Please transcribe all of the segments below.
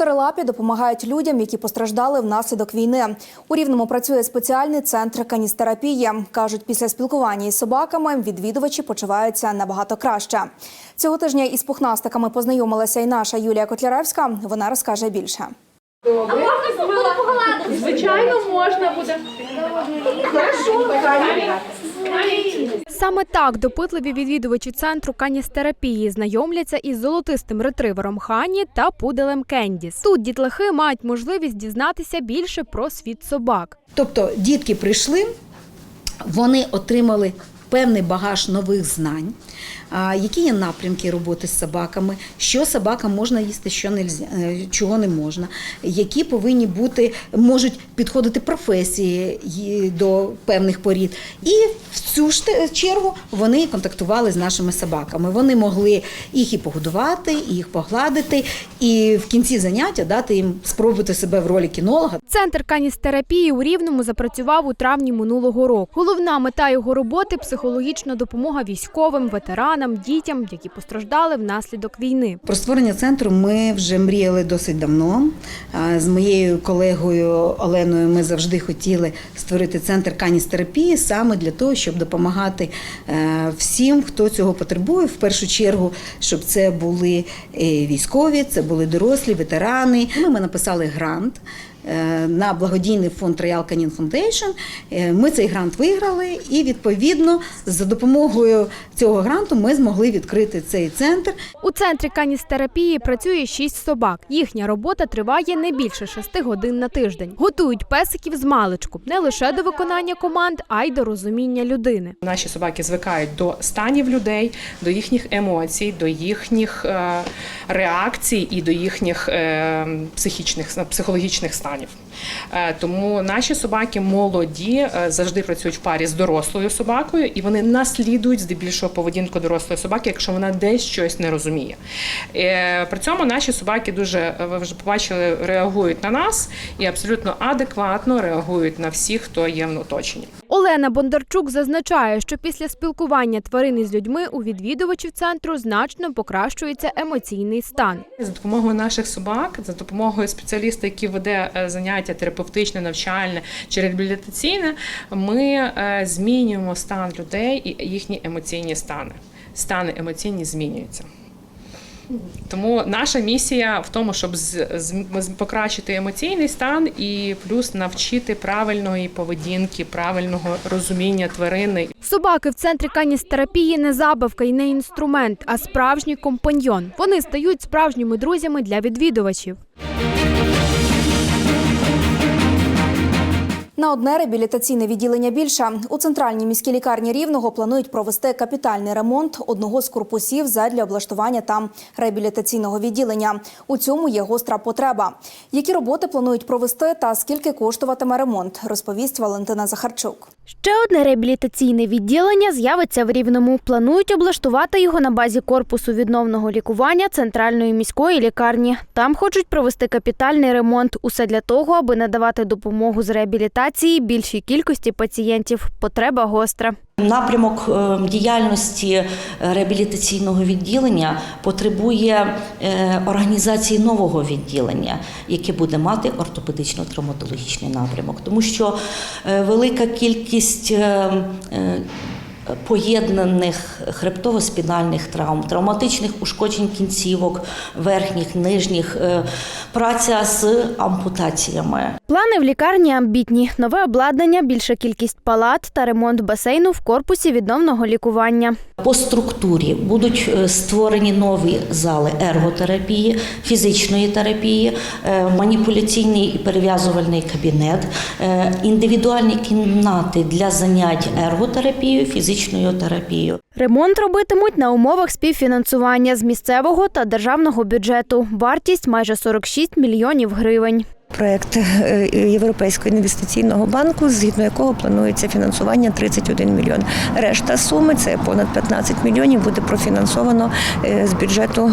Чотирилапі допомагають людям, які постраждали внаслідок війни. У рівному працює спеціальний центр каністерапії. кажуть, після спілкування із собаками відвідувачі почуваються набагато краще. Цього тижня із пухнастиками познайомилася і наша Юлія Котляревська. Вона розкаже більше. Звичайно, можна буде. Саме так допитливі відвідувачі центру каністерапії знайомляться із золотистим ретривером Хані та пуделем Кендіс. Тут дітлахи мають можливість дізнатися більше про світ собак. Тобто дітки прийшли, вони отримали певний багаж нових знань, які є напрямки роботи з собаками, що собакам можна їсти, що нельзя, е, чого не можна, які повинні бути, можуть підходити професії до певних порід. І в цю ж чергу вони контактували з нашими собаками. Вони могли їх і погодувати, і їх погладити, і в кінці заняття дати їм спробувати себе в ролі кінолога. Центр каністерапії у Рівному запрацював у травні минулого року. Головна мета його роботи психологічна допомога військовим, ветеранам, дітям, які постраждали внаслідок війни. Про створення центру ми вже мріяли досить давно. З моєю колегою Оленою ми завжди хотіли створити центр каністерапії саме для того, щоб допомагати е, всім, хто цього потребує. В першу чергу, щоб це були е, військові, це були дорослі, ветерани. Ми, ми написали грант. Е, На благодійний фонд Royal Canin Foundation. Е, Ми цей грант виграли, і відповідно за допомогою цього гранту ми змогли відкрити цей центр. У центрі каністерапії працює шість собак. Їхня робота триває не більше шести годин на тиждень. Готують песиків з маличку не лише до виконання команд, а й до розуміння людини. Наші собаки звикають до станів людей, до їхніх емоцій, до їхніх е, реакцій і до їхніх е, психічних психологічних станів. Е, тому наші собаки молоді е, завжди працюють в парі з дорослою собакою, і вони наслідують здебільшого поведінку дорослої собаки, якщо вона десь щось не розуміє. Е, При цьому наші собаки дуже е, ви вже побачили, реагують на нас і абсолютно адекватно реагують на всіх, хто є в оточенні. Олена Бондарчук зазначає, що після спілкування тварин із людьми у відвідувачів центру значно покращується емоційний стан. За допомогою наших собак, за допомогою спеціаліста, який веде е, заняття терапевтичне, навчальне чи реабілітаційне, ми е, змінюємо стан людей і їхні емоційні стани. Стани емоційні змінюються. Тому наша місія в тому, щоб покращити емоційний стан і плюс навчити правильної поведінки, правильного розуміння тварини Собаки в центрі каністерапії не забавка і не інструмент, а справжній компаньйон. Вони стають справжніми друзями для відвідувачів. На одне реабілітаційне відділення більше у центральній міській лікарні рівного планують провести капітальний ремонт одного з корпусів задля облаштування там реабілітаційного відділення. У цьому є гостра потреба. Які роботи планують провести та скільки коштуватиме ремонт, розповість Валентина Захарчук. Ще одне реабілітаційне відділення з'явиться в Рівному. Планують облаштувати його на базі корпусу відновного лікування центральної міської лікарні. Там хочуть провести капітальний ремонт. Усе для того, аби надавати допомогу з реабілітації більшій кількості пацієнтів. Потреба гостра. Напрямок е, діяльності е, реабілітаційного відділення потребує е, організації нового відділення, яке буде мати ортопедично-травматологічний напрямок, тому що велика кількість поєднаних хребтово-спінальних травм, травматичних ушкоджень кінцівок, верхніх, нижніх, е, праця з ампутаціями. Плани в лікарні амбітні: нове обладнання, більша кількість палат та ремонт басейну в корпусі відновного лікування. По структурі будуть е, створені нові зали ерготерапії, фізичної терапії, е, маніпуляційний і перев'язувальний кабінет, індивідуальні кімнати для занять ерготерапією, фізичною терапією. Ремонт робитимуть на умовах співфінансування з місцевого та державного бюджету. Вартість майже 46 мільйонів гривень. Проект е, Європейського інвестиційного банку, згідно якого планується фінансування 31 мільйон. Решта суми це понад 15 мільйонів буде профінансовано е, з бюджету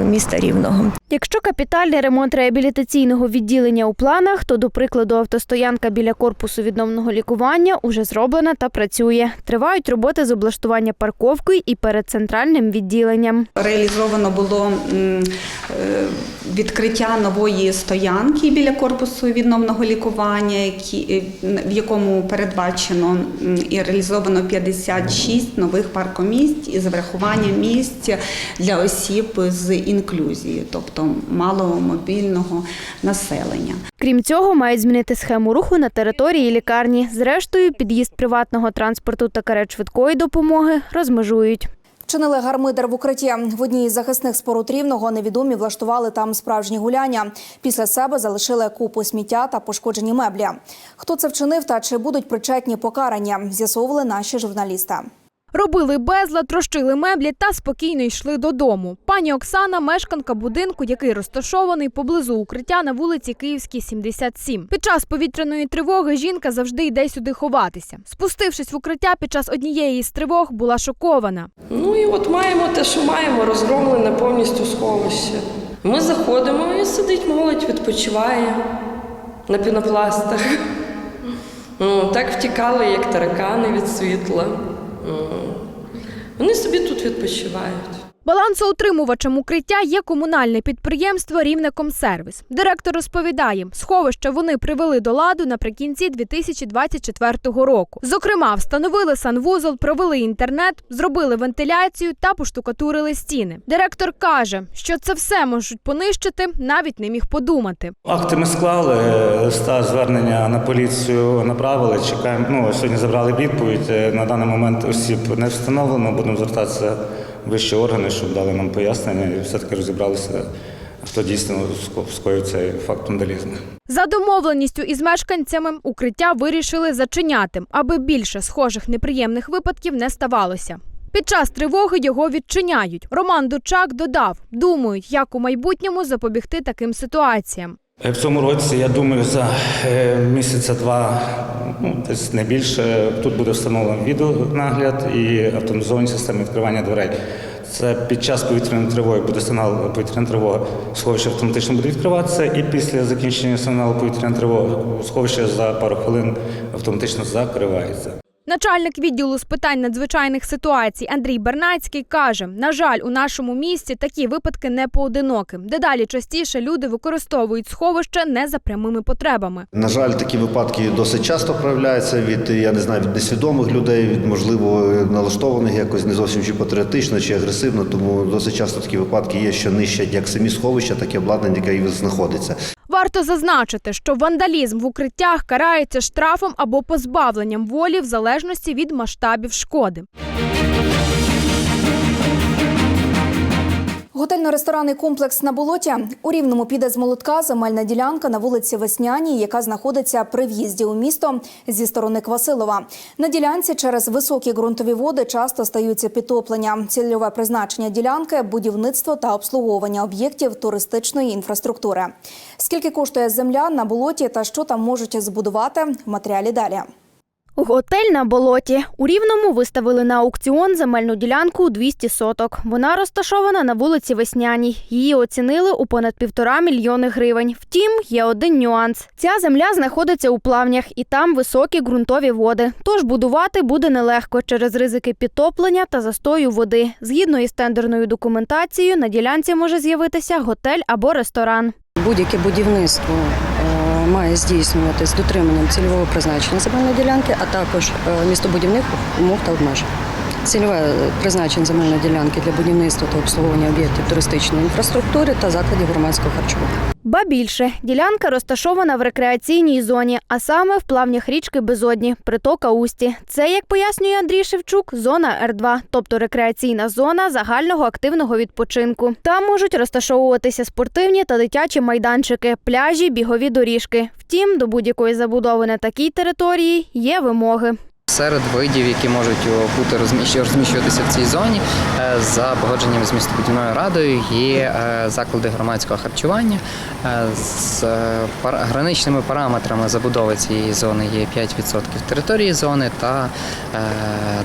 е, міста Рівного. Якщо капітальний ремонт реабілітаційного відділення у планах, то, до прикладу, автостоянка біля корпусу відновного лікування уже зроблена та працює. Тривають роботи з облаштування парковки і перед центральним відділенням. Реалізовано було е, відкриття нової стоянки біля корпусу відновного лікування, е, в якому передбачено і реалізовано 56 нових паркомісць із врахуванням місць для осіб з інклюзією, тобто маломобільного населення. Крім цього, мають змінити схему руху на території лікарні. Зрештою, під'їзд приватного транспорту та карет швидкої допомоги розмежують. Вчинили гармидер в укритті. В одній із захисних споруд рівного невідомі влаштували там справжні гуляння. Після себе залишили купу сміття та пошкоджені меблі. Хто це вчинив та чи будуть причетні покарання, з'ясовували наші журналісти. Робили безлад, трощили меблі та спокійно йшли додому. Пані Оксана – мешканка будинку, який розташований поблизу укриття на вулиці Київській, 77. Під час повітряної тривоги жінка завжди йде сюди ховатися. Спустившись в укриття під час однієї із тривог, була шокована. Ну і от маємо те, що маємо, розгромлене повністю сховище. Ми заходимо і сидить молодь, відпочиває на пінопластах. Ну, так втікали, як таракани від світла. Ну, Вони собі тут відпочивають. Балансоутримувачем укриття є комунальне підприємство «Рівнекомсервіс». Директор розповідає, сховище вони привели до ладу наприкінці 2024 року. Зокрема, встановили санвузол, провели інтернет, зробили вентиляцію та поштукатурили стіни. Директор каже, що це все можуть понищити, навіть не міг подумати. Акти ми склали, листа звернення на поліцію направили. Чекаємо. Ну сьогодні забрали відповідь. Е, На даний момент осіб не встановлено. Будемо звертатися вищі органи, щоб дали нам пояснення і все-таки розібралися, хто дійсно скоїв цей факт вандалізму. За домовленістю із мешканцями укриття вирішили зачиняти, аби більше схожих неприємних випадків не ставалося. Під час тривоги його відчиняють. Роман Дучак додав, думають, як у майбутньому запобігти таким ситуаціям. Е, В цьому році, я думаю, за е, місяця два, ну десь не більше, тут буде встановлено відеонагляд і автоматизовані системи відкривання дверей. Це під час повітряної тривоги буде сигнал повітряна тривога, сховище автоматично буде відкриватися, і після закінчення сигналу повітряної тривоги сховище за пару хвилин автоматично закривається. Начальник відділу з питань надзвичайних ситуацій Андрій Бернацький каже: на жаль, у нашому місті такі випадки не поодинокі. Дедалі частіше люди використовують сховище не за прямими потребами. На жаль, такі випадки досить часто проявляються від я не знаю від несвідомих людей, від можливо налаштованих якось не зовсім чи патріотично, чи агресивно. Тому досить часто такі випадки є, що нищать як самі сховища, так і обладнання, яке знаходиться. Варто зазначити, що вандалізм в укриттях карається штрафом або позбавленням волі в залежності від масштабів шкоди. Готельно-ресторанний комплекс на болоті у рівному піде з молотка земельна ділянка на вулиці Весняній, яка знаходиться при в'їзді у місто зі сторони Квасилова. На ділянці через високі ґрунтові води часто стаються підтоплення. Цільове призначення ділянки будівництво та обслуговування об'єктів туристичної інфраструктури. Скільки коштує земля на болоті та що там можуть збудувати матеріалі далі. Готель на болоті. У Рівному виставили на аукціон земельну ділянку у 200 соток. Вона розташована на вулиці Весняній. Її оцінили у понад півтора мільйони гривень. Втім, є один нюанс. Ця земля знаходиться у плавнях, і там високі ґрунтові води. Тож будувати буде нелегко через ризики підтоплення та застою води. Згідно із тендерною документацією, на ділянці може з'явитися готель або ресторан. Будь-яке будівництво е, має здійснюватись дотриманням цільового призначення земельної ділянки, а також е, містобудівних умов та обмежень. Цільове призначення земельної ділянки для будівництва та обслуговування об'єктів туристичної інфраструктури та закладів громадського харчування. Ба більше, ділянка розташована в рекреаційній зоні, а саме в плавнях річки Безодні, притока Усті. Це, як пояснює Андрій Шевчук, зона Р2, тобто рекреаційна зона загального активного відпочинку. Там можуть розташовуватися спортивні та дитячі майданчики, пляжі, бігові доріжки. Втім, до будь-якої забудови на такій території є вимоги. Серед видів, які можуть бути розміщ- розміщуватися в цій зоні, е, за погодженням з містобудівною радою є е, заклади громадського харчування. Е, З е, граничними параметрами забудови цієї зони є 5% території зони та е,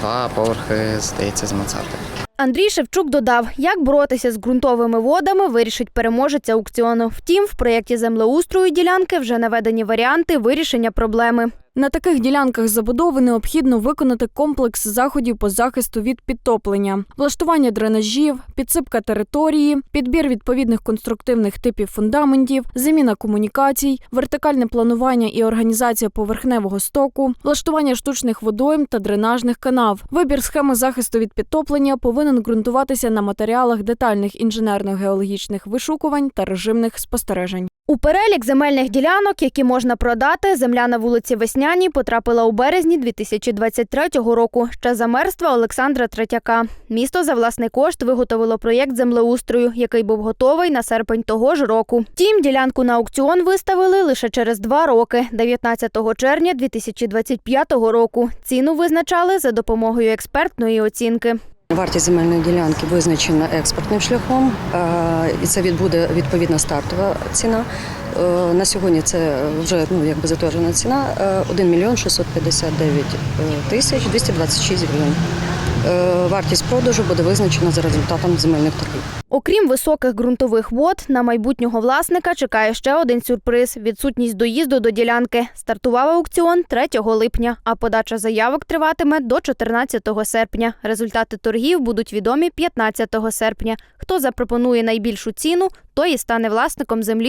два поверхи, здається, з мансардою. Андрій Шевчук додав, як боротися з ґрунтовими водами, вирішить переможець аукціону. Втім, в проєкті землеустрою ділянки вже наведені варіанти вирішення проблеми. На таких ділянках забудови необхідно виконати комплекс заходів по захисту від підтоплення, влаштування дренажів, підсипка території, підбір відповідних конструктивних типів фундаментів, заміна комунікацій, вертикальне планування і організація поверхневого стоку, влаштування штучних водойм та дренажних канав. Вибір схеми захисту від підтоплення повинен ґрунтуватися на матеріалах детальних інженерно-геологічних вишукувань та режимних спостережень. У перелік земельних ділянок, які можна продати, земля на вулиці Весняній потрапила у березні 2023 року ще за Олександра Третяка. Місто за власний кошт виготовило проєкт землеустрою, який був готовий на серпень того ж року. Втім, ділянку на аукціон виставили лише через два роки, 19 червня 2025 року. Ціну визначали за допомогою експертної оцінки. Вартість земельної ділянки визначена експортним шляхом, е, і це відбуде відповідна стартова ціна. Е, На сьогодні це вже ну якби затверджена ціна е, 1 мільйон 659 тисяч 226 гривень. Е, Вартість продажу буде визначена за результатом земельних торгів. Окрім високих ґрунтових вод, на майбутнього власника чекає ще один сюрприз відсутність доїзду до ділянки. Стартував аукціон 3 липня, а подача заявок триватиме до 14 серпня. Результати торгів будуть відомі 15 серпня. Хто запропонує найбільшу ціну, той і стане власником землі.